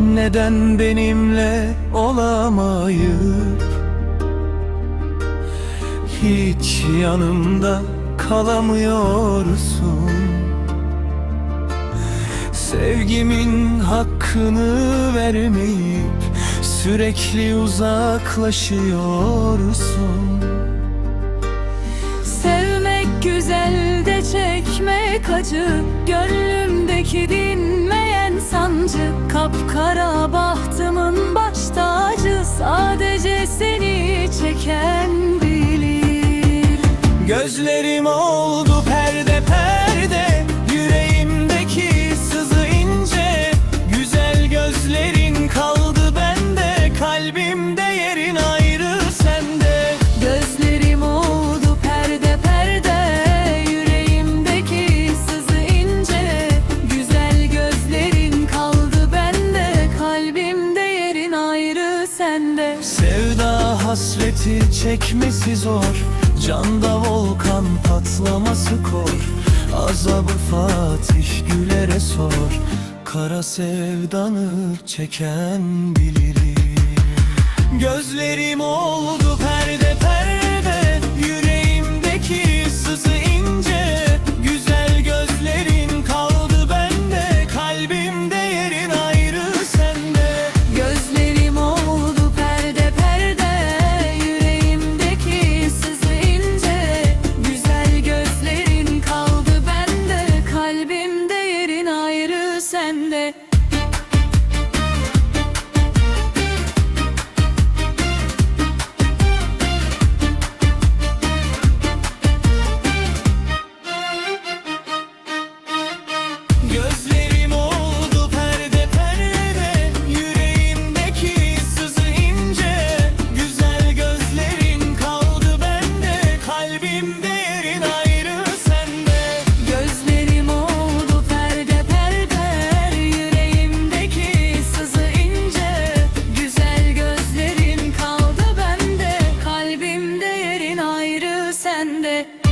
Neden benimle olamayıp Hiç yanımda kalamıyorsun? Sevgimin hakkını vermeyip Sürekli uzaklaşıyorsun. Sevmek güzel de çekmek acı dinmeyen sancı Kapkara bahtımın baş tacı Sadece seni çeken bilir. Gözlerim oldu hasreti çekmesi zor. Canda volkan patlaması kor. Azabı Fatih Güler'e sor. Kara sevdanı çeken bilir Gözlerim oldu perde sende bende